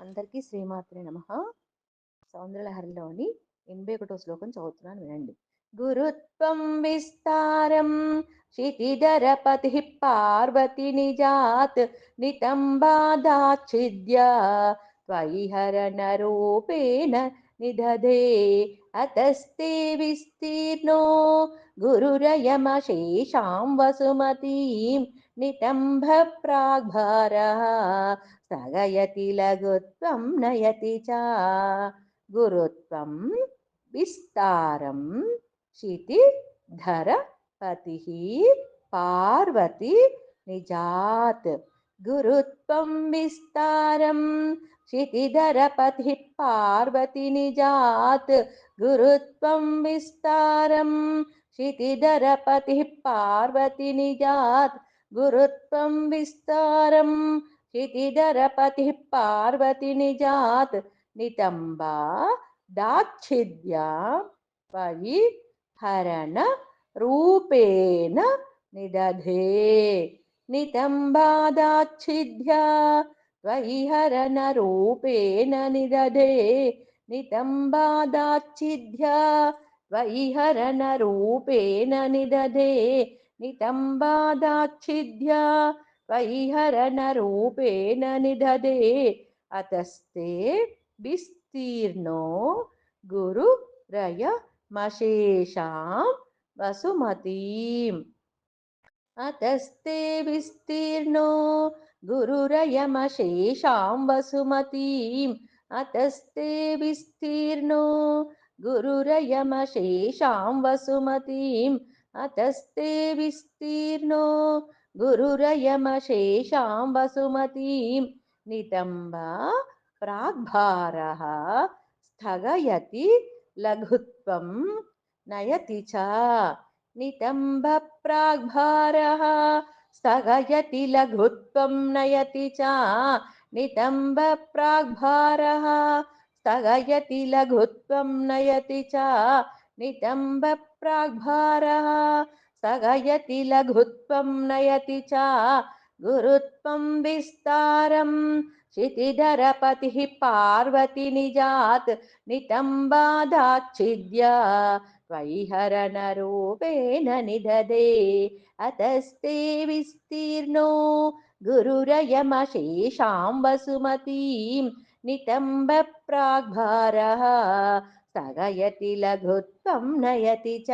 అందరికీ శ్రీమాత్రి నమ. సౌందర్యలహరిలోని ఎనభై ఒకటో శ్లోకం చదువుతున్నాను వినండి. గురుత్వం విస్తారం క్షితిధర పతి పార్వతి నిజాత్ నితంబాదాచిద్య త్వయి హరణ రూపేణ నిధదే అతస్తే విస్తీర్ణో गुरुरयमशेषां वसुमतीं नितम्भप्राग्भारः स्थगयति लघुत्वं नयति च। गुरुत्वं विस्तारं क्षितिधर पतिः पार्वती निजात्। गुरुत्वं विस्तारं क्षितिधरपथिः पार्वतिनिजात् गुरुत्वं विस्तारं क्षितिधरपतिः पार्वतिनिजात् गुरुत्वं विस्तारं क्षितिधरपतिः पार्वतिनिजात् नितम्बा, दाक्षिद्या परिहरणरूपेण निदधे। नितम्बादाच्छिद्या त्वयि हरणरूपेण निदधे नितम्बादाच्छिद्या त्वयि हरणरूपेण निदधे नितम्बादाच्छिद्या त्वयि हरणरूपेण निदधे अतस्ते विस्तीर्णो गुरुरयमशेषां वसुमतीम् అతస్తే విస్తీర్ణో గురురయమశేషాం వసుమతీం అతస్తే విస్తీర్ణో గురురయమశేషాం వసుమతీం అతస్తే విస్తీర్ణో గురురయమశేషాం వసుమతీం నితంబ ప్రాగ్భార స్థగయతి లఘుత్వం నయతి చ. नितम्बप्राग्भारः स्थगयति लघुत्वं नयति च नितम्बप्राग्भारः स्थगयति लघुत्वं नयति च नितम्बप्राग्भारः स्थगयति लघुत्वं नयति च गुरुत्वं विस्तारं क्षितिधरपतिः पार्वती निजात्, नितम्बादाच्छिद्या त्वयि हरणरूपेण निदधे। अतस्ते विस्तीर्णो गुरुरयमशेषां वसुमतीं, नितम्बप्राग्भारः स्थगयति लघुत्वं नयति च।